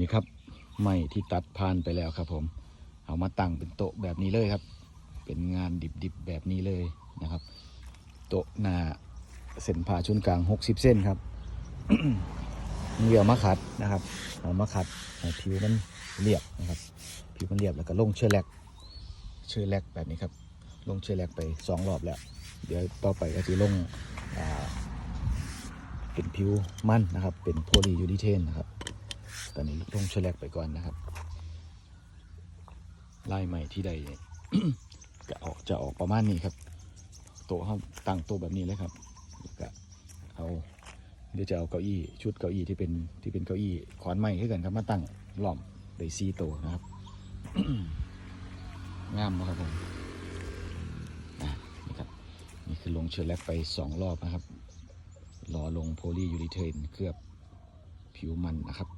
นี่ครับไม้ที่ตัดผ่านไปแล้วครับผม เอามาตั้งเป็นโต๊ะแบบนี้เลยครับ เป็นงานดิบๆแบบนี้เลยนะครับ โต๊ะหน้าเส้นผ่าชุนกลาง 60 เส้นครับเดี่ยวมาขัดนะครับ เอามาขัดผิวมันเรียบนะครับ ผิวมันเรียบแล้วก็ลงเชื้อแรกเชื้อแรกแบบนี้ครับ ลงเชื้อแรกไปสองรอบแล้ว เดี๋ยวต่อไปก็จะลงอ่าเป็นผิวมันนะครับ เป็นโพลียูริเทนนะครับ ตอนนี้ลงเชือแรกไปก่อนนะครับไลายใหม่ที่ใดจะออกจะออกประมาณนี้ครับ โต๊ะเขาตั้งโต๊ะแบบนี้เลยครับก็เอาเดี๋ยวจะเอาเก้าอี้ชุดเก้าอี้ที่เป็นที่เป็นเก้าอี้ขอนไม้ขึ้นกันครับมาตั้งล้อมได้ซีโตะนะครับงามนะครับผมนี่ครับนี่คือลงเชื้อแรกไปสองรอบนะครับรอลงโพลียูริเทนเคลือบผิวมันนะครับ